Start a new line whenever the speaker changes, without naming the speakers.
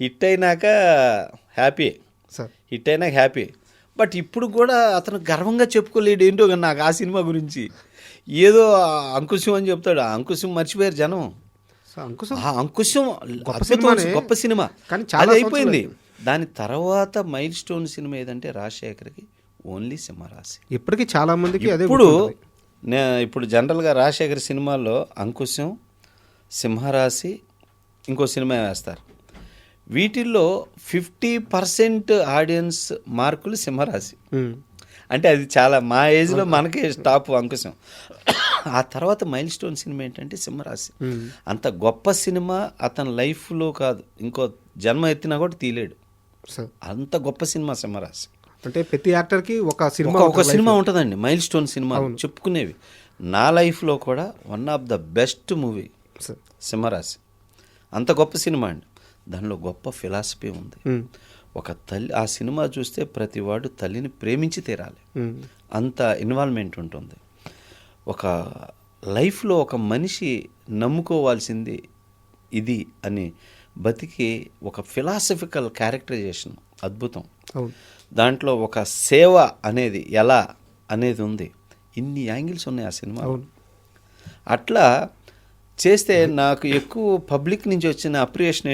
Hit అయినాక happy.
Sir.
Hit అయినాక happy. But ఇప్పుడు కూడా అతను గర్వంగా చెప్పుకోలేడు ఏంటో కానీ నాకు ఆ సినిమా గురించి. ఏదో అంకుశం అని చెప్తాడు. ఆ అంకుశం మర్చిపోయారు జనం.
అంకుశం? గొప్ప
సినిమా.
కానీ చాలా
అయిపోయింది. దాని తర్వాత మైల్ స్టోన్ సినిమా ఏదంటే రాజశేఖర్కి ఓన్లీ సింహరాశి.
ఇప్పటికీ చాలా మందికి
ఇప్పుడు ఇప్పుడు జనరల్గా రాజశేఖర్ సినిమాల్లో అంకుశం సింహరాశి ఇంకో సినిమా వేస్తారు. వీటిల్లో ఫిఫ్టీ పర్సెంట్ ఆడియన్స్ మార్కులు సింహరాశి. అంటే అది చాలా మా ఏజ్లో మనకే టాప్ అంకుశం. ఆ తర్వాత మైల్ స్టోన్ సినిమా ఏంటంటే సింహరాశి. అంత గొప్ప సినిమా అతని లైఫ్లో కాదు. ఇంకో జన్మ ఎత్తినా కూడా తీలేడు అంత గొప్ప సినిమా సింహరాశి.
అంటే ప్రతి యాక్టర్కి ఒక సినిమా
ఒక- సినిమా. ఉంటుందండి. మైల్ స్టోన్ సినిమా చెప్పుకునేవి. నా లైఫ్లో కూడా one of the best movie Simharasi. అంత గొప్ప సినిమా అండి. దానిలో గొప్ప ఫిలాసఫీ ఉంది. ఒక తల్లి ఆ సినిమా చూస్తే ప్రతివాడు తల్లిని ప్రేమించి తీరాలి. అంత ఇన్వాల్వ్మెంట్ ఉంటుంది. ఒక లైఫ్లో ఒక మనిషి నమ్ముకోవాల్సింది ఇది అని బతికి ఒక ఫిలాసఫికల్ క్యారెక్టరైజేషన్ అద్భుతం. దాంట్లో ఒక సేవ అనేది ఎలా అనేది ఉంది. ఇన్ని యాంగిల్స్ ఉన్నాయి ఆ సినిమా అట్లా చేస్తే నాకు ఎక్కువ పబ్లిక్ నుంచి వచ్చిన అప్రియేషన్